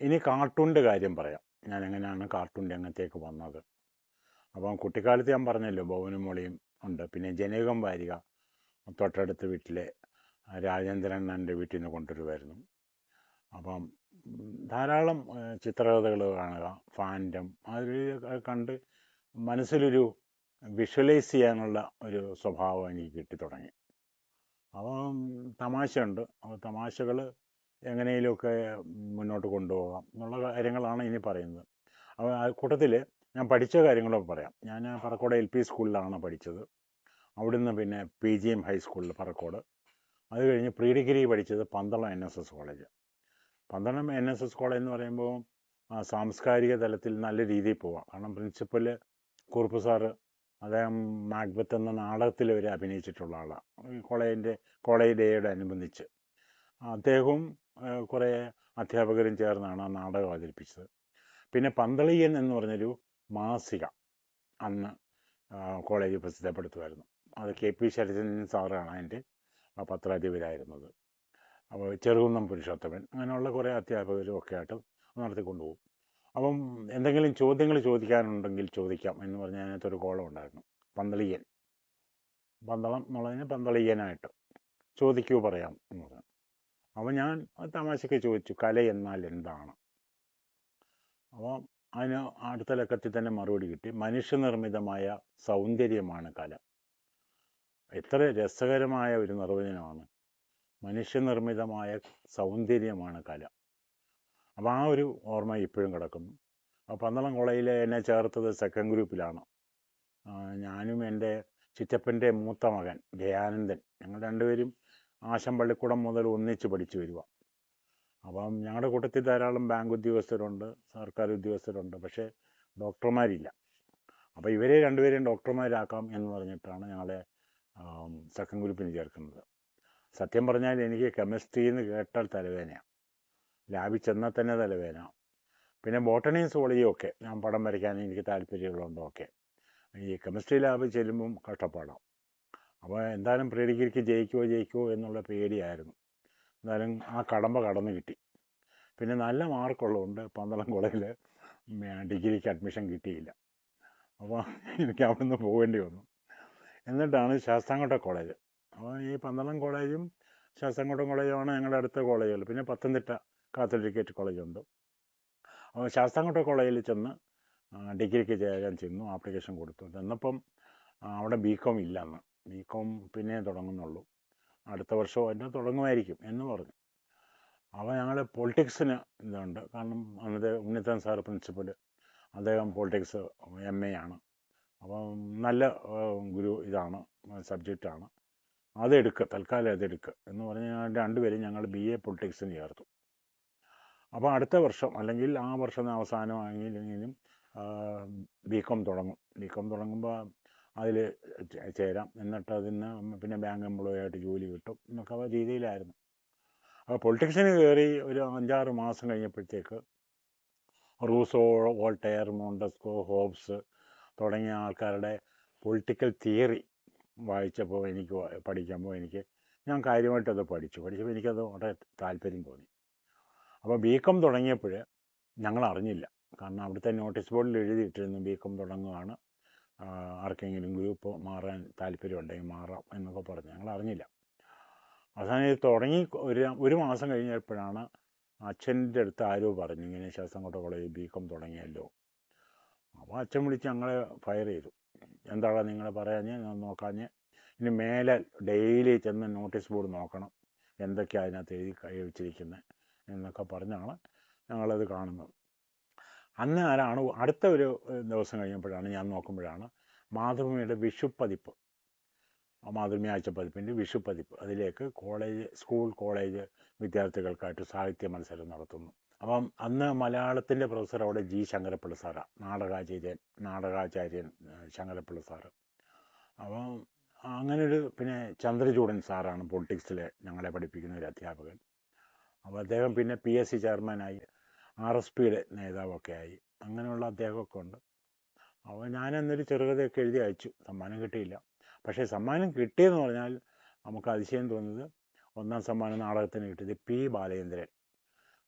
ഇനി കാർട്ടൂണിന്റെ കാര്യം പറയാം. ഞാൻ എങ്ങനെയാണ് കാർട്ടൂൺ രംഗത്തേക്ക് വന്നത്? അപ്പം കുട്ടിക്കാലത്ത് ഞാൻ പറഞ്ഞല്ലോ ബോവനും മൊളിയും ഉണ്ട്. പിന്നെ ജനകം വാരിക തൊട്ടടുത്ത് വീട്ടിലെ രാജേന്ദ്രൻ എന്റെ വീട്ടിൽ നിന്ന് കൊണ്ടുവരുമായിരുന്നു. അപ്പം ധാരാളം ചിത്രകഥകൾ കാണുക ഫാന്റം അതിൽ കണ്ട് മനസ്സിലൊരു വിഷ്വലൈസ് ചെയ്യാനുള്ള ഒരു സ്വഭാവം എനിക്ക് കിട്ടി തുടങ്ങി. അപ്പം തമാശയുണ്ട്. അപ്പോൾ തമാശകൾ എങ്ങനെയൊക്കെ മുന്നോട്ട് കൊണ്ടുപോകാം എന്നുള്ള കാര്യങ്ങളാണ് ഇനി പറയുന്നത്. അപ്പോൾ ആ കൂട്ടത്തിൽ ഞാൻ പഠിച്ച കാര്യങ്ങളൊക്കെ പറയാം. ഞാൻ പറക്കോട് എൽ പി സ്കൂളിലാണ് പഠിച്ചത്. അവിടുന്ന് പിന്നെ പി ജി എം ഹൈസ്കൂളിൽ പറക്കോട്. അത് കഴിഞ്ഞ് പ്രീ ഡിഗ്രി പഠിച്ചത് Pandalam N S S college. Pandalam N S S college എന്ന് പറയുമ്പോൾ സാംസ്കാരിക തലത്തിൽ നല്ല രീതിയിൽ പോവാം. കാരണം പ്രിൻസിപ്പൽ കുറുപ്പ് സാറ് അദ്ദേഹം മാക്ബത്ത് എന്ന നാടകത്തിൽ വരെ അഭിനയിച്ചിട്ടുള്ള ആളാണ് കോളേജിന്റെ കോളേജ് ഡേയോട് അനുബന്ധിച്ച് അദ്ദേഹവും കുറേ അധ്യാപകരും ചേർന്നാണ് ആ നാടകം അവതരിപ്പിച്ചത്. പിന്നെ പന്തളിയൻ എന്ന് പറഞ്ഞൊരു മാസിക അന്ന് കോളേജിൽ കോളേജ് പ്രസിദ്ധപ്പെടുത്തുമായിരുന്നു. അത് കെ പി ശരചന്ദ്രൻ സാറാണ് അതിന്റെ പത്രാധിപരായിരുന്നത്. അപ്പോൾ ചെറുകുന്നം പുരുഷോത്തമൻ അങ്ങനെയുള്ള കുറേ അധ്യാപകരും ഒക്കെ ആയിട്ട് നടത്തിക്കൊണ്ടു പോകും അപ്പം എന്തെങ്കിലും ചോദ്യങ്ങൾ ചോദിക്കാനുണ്ടെങ്കിൽ ചോദിക്കാം എന്ന് പറഞ്ഞാൽ അതിനകത്തൊരു കോളം ഉണ്ടായിരുന്നു. പന്തളിയൻ. പന്തളം എന്നുള്ളതിന് പന്തളിയനായിട്ട്. ചോദിക്കൂ പറയാം എന്ന് പറഞ്ഞു. അപ്പോൾ ഞാൻ തമാശക്ക് ചോദിച്ചു കല എന്നാൽ എന്താണ്? അപ്പോൾ അതിന് അടുത്ത ലക്കത്തിൽ തന്നെ മറുപടി കിട്ടി മനുഷ്യനിർമ്മിതമായ സൗന്ദര്യമാണ് കല. എത്ര രസകരമായ ഒരു നിർവചനമാണ്. മനുഷ്യനിർമ്മിതമായ സൗന്ദര്യമാണ് കല. അപ്പോൾ ആ ഒരു ഓർമ്മ ഇപ്പോഴും കിടക്കുന്നു. അപ്പോൾ പന്തളം കോളേജിൽ എന്നെ ചേർത്തത് സെക്കൻഡ് ഗ്രൂപ്പിലാണ്. ഞാനും എന്റെ ചിറ്റപ്പന്റെ മൂത്ത മകൻ ജയാനന്ദൻ ഞങ്ങൾ രണ്ടുപേരും ആശം പള്ളിക്കൂടം മുതൽ ഒന്നിച്ച് പഠിച്ചു വരിക. അപ്പം ഞങ്ങളുടെ കൂട്ടത്തിൽ ധാരാളം ബാങ്ക് ഉദ്യോഗസ്ഥരുണ്ട് സർക്കാർ ഉദ്യോഗസ്ഥരുണ്ട് പക്ഷേ ഡോക്ടർമാരില്ല. അപ്പോൾ ഇവരെ രണ്ടുപേരെയും ഡോക്ടർമാരാക്കാം എന്ന് പറഞ്ഞിട്ടാണ് ഞങ്ങളെ സെക്കൻഡ് ഗ്രൂപ്പിന് ചേർക്കുന്നത്. സത്യം പറഞ്ഞാൽ എനിക്ക് കെമിസ്ട്രി എന്ന് കേട്ടാൽ തലവേദനയാണ് ലാബിൽ ചെന്നാൽ തന്നെ തലവേദന. പിന്നെ ബോട്ടണിയും സോളജിയും ഒക്കെ ഞാൻ പടം വരയ്ക്കാൻ എനിക്ക് താല്പര്യമുള്ളതുകൊണ്ടും ഒക്കെ. ഈ കെമിസ്ട്രി ലാബ് ചെല്ലുമ്പം കഷ്ടപ്പാടാണ് അപ്പോൾ എന്തായാലും പ്രീ ഡിഗ്രിക്ക് ജയിക്കുമോ ജയിക്കുമോ എന്നുള്ള പേടിയായിരുന്നു. എന്തായാലും ആ കടമ്പ കടന്നു കിട്ടി. പിന്നെ നല്ല മാർക്കുള്ളതുകൊണ്ട് പന്തളം കോളേജിൽ ഡിഗ്രിക്ക് അഡ്മിഷൻ കിട്ടിയില്ല. അപ്പോൾ എനിക്ക് അവിടെ നിന്ന് പോകേണ്ടി വന്നു. എന്നിട്ടാണ് ശാസ്താംകോട്ട കോളേജ്. അപ്പോൾ ഈ പന്തളം കോളേജും ശാസ്താംകോട്ട കോളേജുമാണ് ഞങ്ങളുടെ അടുത്ത കോളേജുകൾ. പിന്നെ പത്തനംതിട്ട കാത്തലിക്കേറ്റ് കോളേജുണ്ട്. അപ്പോൾ ശാസ്താംകോട്ട കോളേജിൽ ചെന്ന് ഡിഗ്രിക്ക് ചേരാൻ ചെന്നു ആപ്ലിക്കേഷൻ കൊടുത്തു. ചെന്നപ്പം അവിടെ ബി കോം ഇല്ല അന്ന് ബി കോം പിന്നെ തുടങ്ങുന്നുള്ളൂ. അടുത്ത വർഷവും അതിന്റെ തുടങ്ങുമായിരിക്കും എന്ന് പറഞ്ഞു. അപ്പോൾ ഞങ്ങൾ പൊളിറ്റിക്സിന് ഇതുണ്ട്. കാരണം അന്നത്തെ ഉന്നിത്തൻ സാർ പ്രിൻസിപ്പൽ അദ്ദേഹം പൊളിറ്റിക്സ് എം എ ആണ്. അപ്പം നല്ല ഗുരു ഇതാണ് സബ്ജക്റ്റാണ് അതെടുക്കുക തൽക്കാലം അതെടുക്കുക എന്ന് പറഞ്ഞ് രണ്ടുപേരും ഞങ്ങൾ ബി എ പൊളിറ്റിക്സിന് ചേർത്തു. അപ്പോൾ അടുത്ത വർഷം അല്ലെങ്കിൽ ആ വർഷം അവസാനമാണെങ്കിലും ബി കോം തുടങ്ങും. ബി കോം തുടങ്ങുമ്പോൾ അതിൽ ചേരാം. എന്നിട്ട് അതിന് പിന്നെ ബാങ്ക് എംപ്ലോയി ആയിട്ട് ജോലി കിട്ടും എന്നൊക്കെ ആ രീതിയിലായിരുന്നു. അപ്പോൾ പൊളിറ്റിക്സിന് കയറി ഒരു അഞ്ചാറ് മാസം കഴിഞ്ഞപ്പോഴത്തേക്ക് റൂസോ വോൾട്ടയർ മോണ്ടസ്കോ ഹോബ്സ് തുടങ്ങിയ ആൾക്കാരുടെ പൊളിറ്റിക്കൽ തിയറി വായിച്ചപ്പോൾ എനിക്ക് പഠിക്കുമ്പോൾ എനിക്ക് ഞാൻ കാര്യമായിട്ടത് പഠിച്ചു. പഠിച്ചപ്പോൾ എനിക്കത് വളരെ താല്പര്യം തോന്നി. അപ്പോൾ ബി കോം തുടങ്ങിയപ്പോൾ ഞങ്ങൾ അറിഞ്ഞില്ല കാരണം അവിടുത്തെ നോട്ടീസ് ബോർഡിൽ എഴുതിയിട്ടിരുന്നു ബി കോം തുടങ്ങുകയാണ് ആർക്കെങ്കിലും ഗ്രൂപ്പ് മാറാൻ താല്പര്യമുണ്ടെങ്കിൽ മാറാം എന്നൊക്കെ പറഞ്ഞ്. ഞങ്ങൾ അറിഞ്ഞില്ല. അവസാനം ഇത് തുടങ്ങി ഒരു ഒരു മാസം കഴിഞ്ഞപ്പോഴാണ് അച്ഛന്റെ അടുത്ത് ആരോ പറഞ്ഞു ഇങ്ങനെ ശാസ്ത്രംകോട്ട കോളേജ് ബി കോം തുടങ്ങിയല്ലോ. അപ്പോൾ അച്ഛൻ വിളിച്ച് ഞങ്ങളെ ഫയർ ചെയ്തു. എന്താണ് നിങ്ങൾ പറയാഞ്ഞ്? നോക്കാഞ്ഞ്? ഇനി മേലെ ഡെയിലി ചെന്ന് നോട്ടീസ് ബോർഡ് നോക്കണം. എന്തൊക്കെയാണ് അതിനകത്ത് എഴുതി വെച്ചിരിക്കുന്നത് എന്നൊക്കെ പറഞ്ഞാണ് ഞങ്ങളത് കാണുന്നത്. അന്ന് ആരാണ് അടുത്ത ഒരു ദിവസം കഴിഞ്ഞപ്പോഴാണ് ഞാൻ നോക്കുമ്പോഴാണ് മാതൃഭൂമിയുടെ വിഷു പതിപ്പ് ആ മാതൃഭൂമി ആഴ്ച പതിപ്പിന്റെ വിഷു പതിപ്പ് അതിലേക്ക് കോളേജ് സ്കൂൾ കോളേജ് വിദ്യാർത്ഥികൾക്കായിട്ട് സാഹിത്യ മത്സരം നടത്തുന്നു. അപ്പം അന്ന് മലയാളത്തിന്റെ പ്രൊഫസർ അവിടെ ജി. ശങ്കരപ്പിള്ള സാറാണ് നാടകാചാര്യൻ നാടകാചാര്യൻ ശങ്കരപ്പിള്ള സാറ്. അപ്പം അങ്ങനൊരു പിന്നെ ചന്ദ്രചൂഡൻ സാറാണ് പൊളിറ്റിക്സിൽ ഞങ്ങളെ പഠിപ്പിക്കുന്ന ഒരു അധ്യാപകൻ. അപ്പോൾ അദ്ദേഹം പിന്നെ പി എസ് സി ചെയർമാനായി ആർ എസ് പിയുടെ നേതാവൊക്കെ ആയി അങ്ങനെയുള്ള അദ്ദേഹമൊക്കെ ഉണ്ട്. അപ്പോൾ ഞാനന്നൊരു ചെറുകഥയൊക്കെ എഴുതി അയച്ചു. സമ്മാനം കിട്ടിയില്ല. പക്ഷേ സമ്മാനം കിട്ടിയെന്ന് പറഞ്ഞാൽ നമുക്ക് അതിശയം തോന്നുന്നത് ഒന്നാം സമ്മാനം നാടകത്തിന് കിട്ടിയത് പി ബാലേന്ദ്രൻ.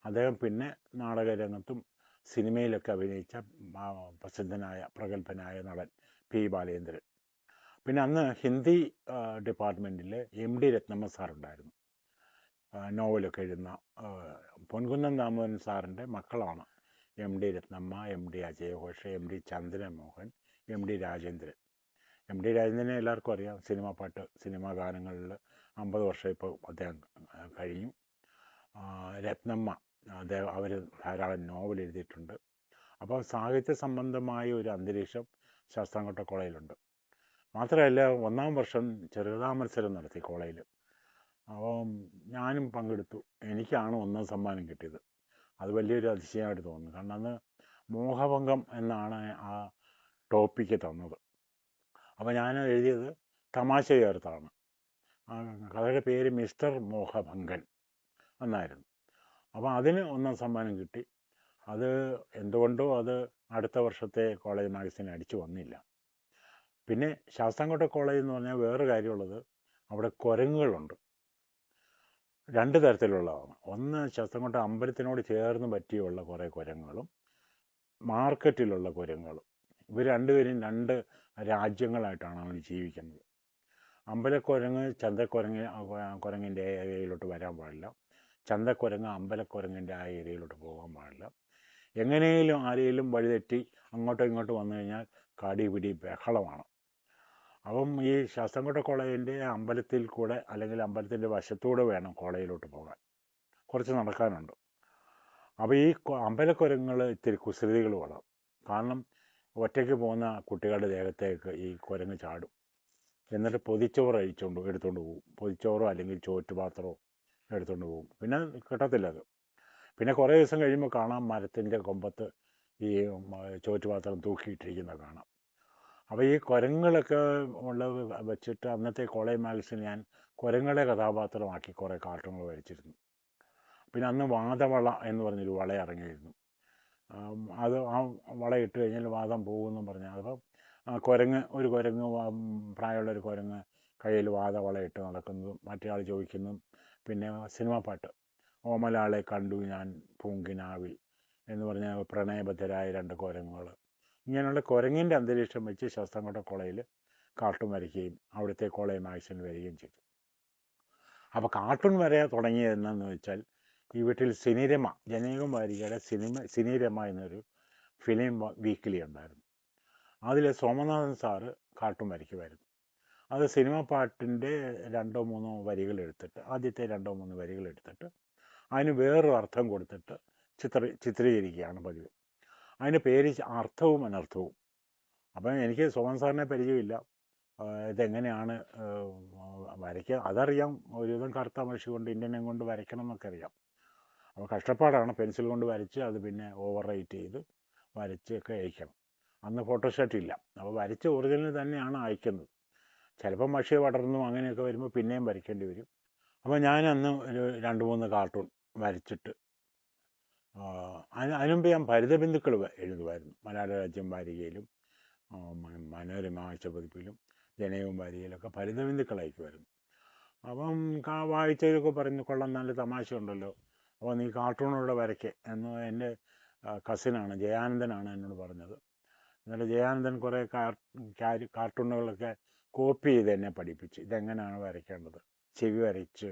അദ്ദേഹം പിന്നെ നാടകരംഗത്തും സിനിമയിലൊക്കെ അഭിനയിച്ച പ്രസിദ്ധനായ പ്രഗത്ഭനായ നടൻ പി ബാലേന്ദ്രൻ. പിന്നെ അന്ന് ഹിന്ദി ഡിപ്പാർട്ട്മെന്റിൽ എം ഡി രത്നമ്മ സാറുണ്ടായിരുന്നു. നോവലൊക്കെ എഴുതുന്ന പൊൻകുന്നം ദാമോദരൻ സാറിന്റെ മക്കളാണ്. M D Rathnamma M D അജയഘോഷ് M D Chandramohan M D Rajendran. M D രാജേന്ദ്രനെ എല്ലാവർക്കും അറിയാം. സിനിമാ പാട്ട് സിനിമാ ഗാനങ്ങളിൽ അമ്പത് വർഷം ഇപ്പോൾ അദ്ദേഹം കഴിഞ്ഞു. രത്നമ്മ അദ്ദേഹം അവർ ധാരാളം നോവൽ എഴുതിയിട്ടുണ്ട്. അപ്പോൾ സാഹിത്യ സംബന്ധമായ ഒരു അന്തരീക്ഷം ശാസ്താംകോട്ട കോളേജിലുണ്ട്. മാത്രമല്ല ഒന്നാം വർഷം ചെറുകഥാ മത്സരം നടത്തി കോളേജിൽ. അപ്പം ഞാനും പങ്കെടുത്തു. എനിക്കാണ് ഒന്നാം സമ്മാനം കിട്ടിയത്. അത് വലിയൊരു അതിശയമായിട്ട് തോന്നുന്നു. കാരണം അന്ന് മോഹഭംഗം എന്നാണ് ആ ടോപ്പിക്ക് തന്നത്. അപ്പോൾ ഞാൻ എഴുതിയത് തമാശ ചേർത്താണ്. കഥയുടെ പേര് മിസ്റ്റർ മോഹഭംഗൻ എന്നായിരുന്നു. അപ്പോൾ അതിന് ഒന്നാം സമ്മാനം കിട്ടി. അത് എന്തുകൊണ്ടോ അത് അടുത്ത വർഷത്തെ കോളേജ് മാഗസിൻ അടിച്ചു വന്നില്ല. പിന്നെ ശാസ്താംകോട്ട കോളേജ് എന്ന് പറഞ്ഞാൽ വേറെ കാര്യമുള്ളത് അവിടെ കുരങ്ങുകളുണ്ട്. രണ്ട് തരത്തിലുള്ളതാണ്. ഒന്ന് ശാസ്താംകോട്ട അമ്പലത്തിനോട് ചേർന്ന് പറ്റിയുള്ള കുറേ കുരങ്ങളും മാർക്കറ്റിലുള്ള കുരങ്ങളും ഇവർ രണ്ടുപേരും രണ്ട് രാജ്യങ്ങളായിട്ടാണ് അവർ ജീവിക്കുന്നത്. അമ്പലക്കുരങ്ങ് ചന്തക്കുരങ്ങ് കുരങ്ങിന്റെ ഏരിയയിലോട്ട് വരാൻ പാടില്ല. ചന്തക്കുരങ്ങ് അമ്പലക്കുരങ്ങിന്റെ ആ ഏരിയയിലോട്ട് പോകാൻ പാടില്ല. എങ്ങനെയും ആരെങ്കിലും വഴിതെറ്റി അങ്ങോട്ടോ ഇങ്ങോട്ടോ വന്നു കഴിഞ്ഞാൽ കാടിപിടി ബഹളമാണ്. അപ്പം ഈ ശാസ്തംകോട്ട കോളേജിന്റെ അമ്പലത്തിൽ കൂടെ അല്ലെങ്കിൽ അമ്പലത്തിന്റെ വശത്തൂടെ വേണം കോളേജിലോട്ട് പോകാൻ. കുറച്ച് നടക്കാനുണ്ട്. അപ്പോൾ ഈ അമ്പലക്കുരങ്ങൾ ഇത്തിരി കുസൃതികളുമാണ് കാരണം ഒറ്റയ്ക്ക് പോകുന്ന കുട്ടികളുടെ ദേഹത്തേക്ക് ഈ കുരങ്ങ് ചാടും. എന്നിട്ട് പൊതിച്ചോറ് അഴിച്ചുകൊണ്ട് എടുത്തുകൊണ്ട് പോകും പൊതിച്ചോറോ അല്ലെങ്കിൽ ചോറ്റുപാത്രമോ എടുത്തുകൊണ്ട് പോകും പിന്നെ കിട്ടത്തില്ല അത്. പിന്നെ കുറേ ദിവസം കഴിയുമ്പോൾ കാണാം മരത്തിന്റെ കൊമ്പത്ത് ഈ ചോറ്റുപാത്രം തൂക്കിയിട്ടിരിക്കുന്നത് കാണാം. അപ്പോൾ ഈ കുരങ്ങുകളൊക്കെ ഉള്ള വെച്ചിട്ട് അന്നത്തെ കോളേജ് മാഗസിൻ ഞാൻ കുരങ്ങളെ കഥാപാത്രമാക്കി കുറേ കാർട്ടൂണുകൾ വരച്ചിരുന്നു. പിന്നെ അന്ന് വാദവള എന്ന് പറഞ്ഞൊരു വള ഇറങ്ങിയിരുന്നു. അത് ആ വള ഇട്ട് കഴിഞ്ഞാൽ വാദം പോകുമെന്നും പറഞ്ഞു. അപ്പോൾ കുരങ്ങ് ഒരു കുരങ്ങ് പ്രായമുള്ളൊരു കുരങ്ങ് കയ്യിൽ വാദവള ഇട്ട് നടക്കുന്നതും മറ്റേ ആൾ ചോദിക്കുന്നതും പിന്നെ സിനിമാ പാട്ട് ഓമലാളെ കണ്ടു ഞാൻ പൂങ്കിനാവിൽ എന്ന് പറഞ്ഞ പ്രണയബദ്ധരായ രണ്ട് കുരങ്ങുകൾ ഇങ്ങനെയുള്ള കുരങ്ങിന്റെ അന്തരീക്ഷം വെച്ച് ശാസ്താംകോട്ട കോളേജിൽ കാർട്ടൂൺ വരയ്ക്കുകയും അവിടുത്തെ കോളേജ് മാഗസിൻ വരികയും ചെയ്തു. അപ്പോൾ കാർട്ടൂൺ വരെ തുടങ്ങിയതെന്നു വെച്ചാൽ ഈ വീട്ടിൽ സിനിരമ ജനകം വാരികയുടെ സിനിമ സിനിരമ എന്നൊരു ഫിലിം വീക്കിലി ഉണ്ടായിരുന്നു. അതിൽ സോമനാഥൻ സാറ് കാർട്ടൂൺ വരയ്ക്കുമായിരുന്നു. അത് സിനിമ പാട്ടിന്റെ രണ്ടോ മൂന്നോ വരികൾ എടുത്തിട്ട് ആദ്യത്തെ രണ്ടോ മൂന്നോ വരികൾ എടുത്തിട്ട് അതിന് വേറൊരു അർത്ഥം കൊടുത്തിട്ട് ചിത്ര ചിത്രീകരിക്കുകയാണ് പതിവ്. അതിന് പേര് അർത്ഥവും അനർത്ഥവും. അപ്പം എനിക്ക് സോമൻ സാറിനെ പരിചയമില്ല. ഇതെങ്ങനെയാണ് വരയ്ക്കുക അതറിയാം. ഒരുവിധം കറുത്ത മഷി കൊണ്ട് ഇന്ത്യനെ കൊണ്ട് വരയ്ക്കണം എന്നൊക്കെ അറിയാം. അപ്പോൾ കഷ്ടപ്പാടാണ് പെൻസിൽ കൊണ്ട് വരച്ച് അത് പിന്നെ ഓവർ റൈറ്റ് ചെയ്ത് വരച്ചൊക്കെ അയക്കണം. അന്ന് ഫോട്ടോഷോട്ട് ഇല്ല അപ്പോൾ വരച്ച് ഒറിജിനൽ തന്നെയാണ് അയക്കുന്നത്. ചിലപ്പോൾ മഷി പടർന്നു അങ്ങനെയൊക്കെ വരുമ്പോൾ പിന്നെയും വരയ്ക്കേണ്ടി വരും. അപ്പോൾ ഞാൻ അന്ന് ഒരു രണ്ട് മൂന്ന് കാർട്ടൂൺ വരച്ചിട്ട് അതിനുമുമ്പ് ഞാൻ ഭരിതബിന്ദുക്കൾ എഴുതുമായിരുന്നു. മലയാള രാജ്യം വാരികയിലും മനോരമ ആഴ്ചപ്പതിപ്പിലും ജനയവും വാരികയിലൊക്കെ ഭരിതബിന്ദുക്കൾ അയക്കുമായിരുന്നു. അപ്പം വായിച്ചവരൊക്കെ പറഞ്ഞു കൊള്ളാം നല്ല തമാശ ഉണ്ടല്ലോ. അപ്പോൾ നീ കാർട്ടൂണോടെ വരയ്ക്ക് എന്ന് എന്റെ കസിനാണ് ജയാനന്ദനാണ് എന്നോട് പറഞ്ഞത്. എന്നിട്ട് ജയാനന്ദൻ കുറേ കാർട്ടൂണുകളൊക്കെ കോപ്പി ചെയ്ത് എന്നെ പഠിപ്പിച്ച് ഇതെങ്ങനെയാണ് വരയ്ക്കേണ്ടത്? ചെവി വരച്ച്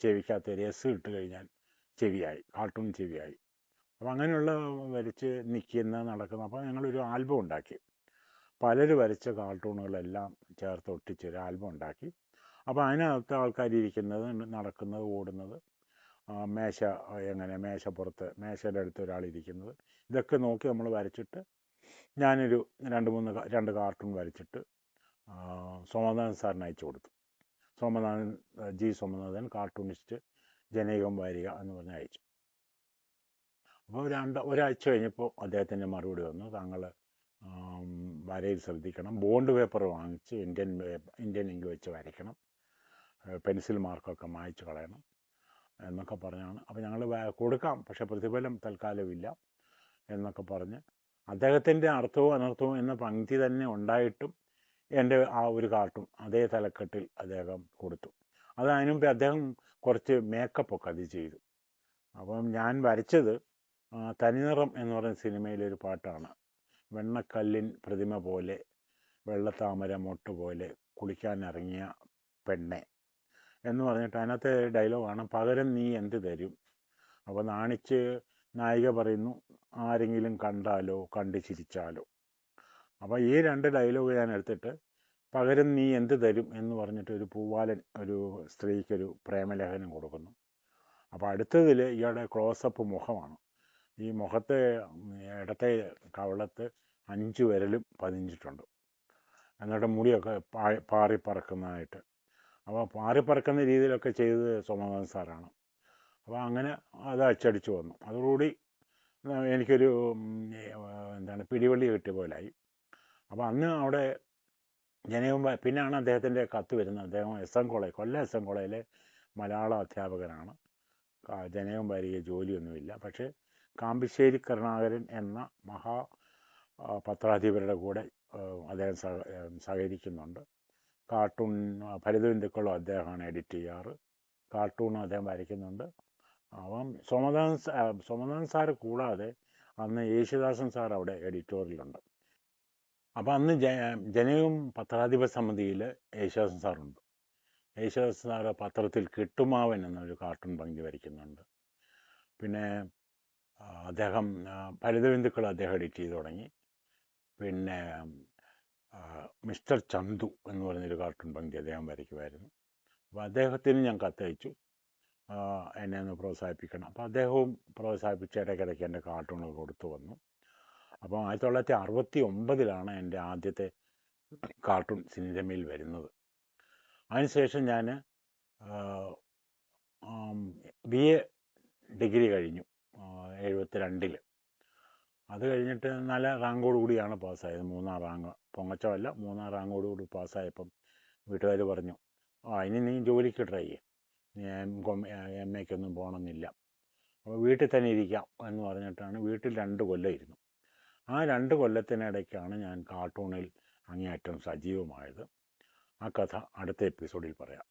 ചെവിക്കകത്ത് രസ് ഇട്ട് കഴിഞ്ഞാൽ ചെവിയായി കാർട്ടൂൺ ചെവിയായി. അപ്പോൾ അങ്ങനെയുള്ള വരച്ച് നിൽക്കുന്ന നടക്കുന്ന അപ്പോൾ ഞങ്ങളൊരു ആൽബം ഉണ്ടാക്കി. പലര് വരച്ച കാർട്ടൂണുകളെല്ലാം ചേർത്ത് ഒട്ടിച്ചൊരു ആൽബം ഉണ്ടാക്കി. അപ്പോൾ അതിനകത്ത് ആൾക്കാർ ഇരിക്കുന്നത് നടക്കുന്നത് ഓടുന്നത് മേശ എങ്ങനെ മേശപ്പുറത്ത് മേശയുടെ അടുത്ത് ഒരാൾ ഇരിക്കുന്നത്. ഇതൊക്കെ നോക്കി നമ്മൾ വരച്ചിട്ട് ഞാനൊരു രണ്ട് മൂന്ന് രണ്ട് കാർട്ടൂൺ വരച്ചിട്ട് സോമനാഥൻ സാറിന് അയച്ചു കൊടുത്തു. സോമനാഥൻ ജി സോമനാഥൻ കാർട്ടൂണിസ്റ്റ് ജനകം വാരിക എന്ന് പറഞ്ഞ് അയച്ചു. അപ്പോൾ രണ്ട് ഒരാഴ്ച കഴിഞ്ഞപ്പോൾ അദ്ദേഹത്തിന്റെ മറുപടി വന്നു. താങ്കൾ വരയിൽ ശ്രദ്ധിക്കണം. ബോണ്ട് പേപ്പർ വാങ്ങിച്ച് ഇന്ത്യൻ ഇന്ത്യൻ ഇങ്ക് വെച്ച് വരയ്ക്കണം. പെൻസിൽ മാർക്കൊക്കെ മായ്ച്ചു കളയണം എന്നൊക്കെ പറഞ്ഞാണ്. അപ്പോൾ ഞങ്ങൾ കൊടുക്കാം. പക്ഷേ പ്രതിഫലം തൽക്കാലമില്ല എന്നൊക്കെ പറഞ്ഞ് അദ്ദേഹത്തിന്റെ അർത്ഥവും അനർത്ഥവും എന്ന പങ്ക്തി തന്നെ ഉണ്ടായിട്ടും എന്റെ ആ ഒരു കാർട്ടൂൺ അതേ തലക്കെട്ടിൽ അദ്ദേഹം കൊടുത്തു. അത് അദ്ദേഹം കുറച്ച് മേക്കപ്പൊക്കെ അത് ചെയ്തു. അപ്പം ഞാൻ വരച്ചത് തനിനിറം എന്ന് പറയുന്ന സിനിമയിലെ ഒരു പാട്ടാണ്. വെണ്ണക്കല്ലിൻ പ്രതിമ പോലെ വെള്ളത്താമര മൊട്ട് പോലെ കുളിക്കാനിറങ്ങിയ പെണ്ണെ എന്ന് പറഞ്ഞിട്ട് അതിനകത്തെ ഡയലോഗാണ് പകരം നീ എന്ത് തരും? അപ്പോൾ നാണിച്ച് നായിക പറയുന്നു ആരെങ്കിലും കണ്ടാലോ കണ്ട് ചിരിച്ചാലോ? അപ്പോൾ ഈ രണ്ട് ഡയലോഗ് ഞാൻ എടുത്തിട്ട് പകരം നീ എന്ത് തരും എന്ന് പറഞ്ഞിട്ട് ഒരു പൂവാലൻ ഒരു സ്ത്രീക്കൊരു പ്രേമലേഖനം കൊടുക്കുന്നു. അപ്പോൾ അടുത്തതിൽ ഇയാളുടെ ക്ലോസപ്പ് മുഖമാണ്. ഈ മുഖത്തെ ഇടത്തെ കവളത്ത് അഞ്ച് വിരലും പതിഞ്ഞിട്ടുണ്ട്. എന്നിട്ട് മുടിയൊക്കെ പാറി പറക്കുന്നതായിട്ട് അപ്പോൾ പാറി പറക്കുന്ന രീതിയിലൊക്കെ ചെയ്തത് സോമനാഥൻ സാറാണ്. അപ്പോൾ അങ്ങനെ അത് അച്ചടിച്ചു വന്നു. അതോടുകൂടി എനിക്കൊരു എന്താണ് പിടിവള്ളി കിട്ടിയ പോലായി. അപ്പോൾ അന്ന് അവിടെ ജനവും പിന്നാണ് അദ്ദേഹത്തിന്റെ കത്ത് വരുന്നത്. അദ്ദേഹം S M college Kollam S M കോളേജിലെ മലയാള അധ്യാപകനാണ്. ജനകം വാരിക ജോലിയൊന്നുമില്ല. പക്ഷേ കാമ്പിശ്ശേരി കരുണാകരൻ എന്ന മഹാ പത്രാധിപരുടെ കൂടെ അദ്ദേഹം സഹ സഹകരിക്കുന്നുണ്ട്. കാർട്ടൂൺ ഫലിതബിന്ദുക്കളും അദ്ദേഹമാണ് എഡിറ്റ് ചെയ്യാറ്. കാർട്ടൂണും അദ്ദേഹം വരയ്ക്കുന്നുണ്ട്. അപ്പം സോമനാഥൻ സ- സാർ സോമനാഥൻ സാറ് കൂടാതെ അന്ന് യേശുദാസൻ സാർ അവിടെ എഡിറ്റോറിയലുണ്ട്. അപ്പം അന്ന് ജ ജനയും പത്രാധിപ സമിതിയിൽ യേശുദാസൻ സാറുണ്ട്. യേശുദാസൻ സാർ പത്രത്തിൽ കിട്ടുമാവൻ എന്നൊരു കാർട്ടൂൺ പങ്കി വരയ്ക്കുന്നുണ്ട്. പിന്നെ അദ്ദേഹം ഫലിതബിന്ദുക്കൾ അദ്ദേഹം എഡിറ്റ് ചെയ്ത് തുടങ്ങി. പിന്നെ മിസ്റ്റർ ചന്തു എന്ന് പറഞ്ഞൊരു കാർട്ടൂൺ പങ്കി അദ്ദേഹം വരയ്ക്കുമായിരുന്നു. അപ്പോൾ അദ്ദേഹത്തിന് ഞാൻ കത്തയച്ചു എന്നെ ഒന്ന് പ്രോത്സാഹിപ്പിക്കണം. അപ്പോൾ അദ്ദേഹവും പ്രോത്സാഹിപ്പിച്ച് ഇടയ്ക്കിടയ്ക്ക് എന്റെ കാർട്ടൂണുകൾ കൊടുത്തു വന്നു. അപ്പോൾ ആയിരത്തി തൊള്ളായിരത്തി അറുപത്തി ഒമ്പതിലാണ് എന്റെ ആദ്യത്തെ കാർട്ടൂൺ സിനിമയിൽ വരുന്നത്. അതിനുശേഷം ഞാൻ ബി എ ഡിഗ്രി കഴിഞ്ഞു. എഴുപത്തി രണ്ടിൽ അത് കഴിഞ്ഞിട്ട് നല്ല റാങ്കോട് കൂടിയാണ് പാസ്സായത്. മൂന്നാം റാങ്ക് പൊങ്ങച്ചമല്ല മൂന്നാം റാങ്കോട് കൂടി പാസ്സായപ്പം വീട്ടുകാർ പറഞ്ഞു ആ ഇനി നീ ജോലിക്ക് ട്രൈ ചെയ്യും. എം എക്കൊന്നും പോകണമെന്നില്ല അപ്പോൾ വീട്ടിൽ തന്നെ ഇരിക്കാം എന്ന് പറഞ്ഞിട്ടാണ് വീട്ടിൽ രണ്ട് കൊല്ലം ഇരുന്നു ആ രണ്ട് കൊല്ലത്തിനിടയ്ക്കാണ് ഞാൻ കാർട്ടൂണിൽ അങ്ങേയറ്റം സജീവമായത്. ആ കഥ അടുത്ത എപ്പിസോഡിൽ പറയാം.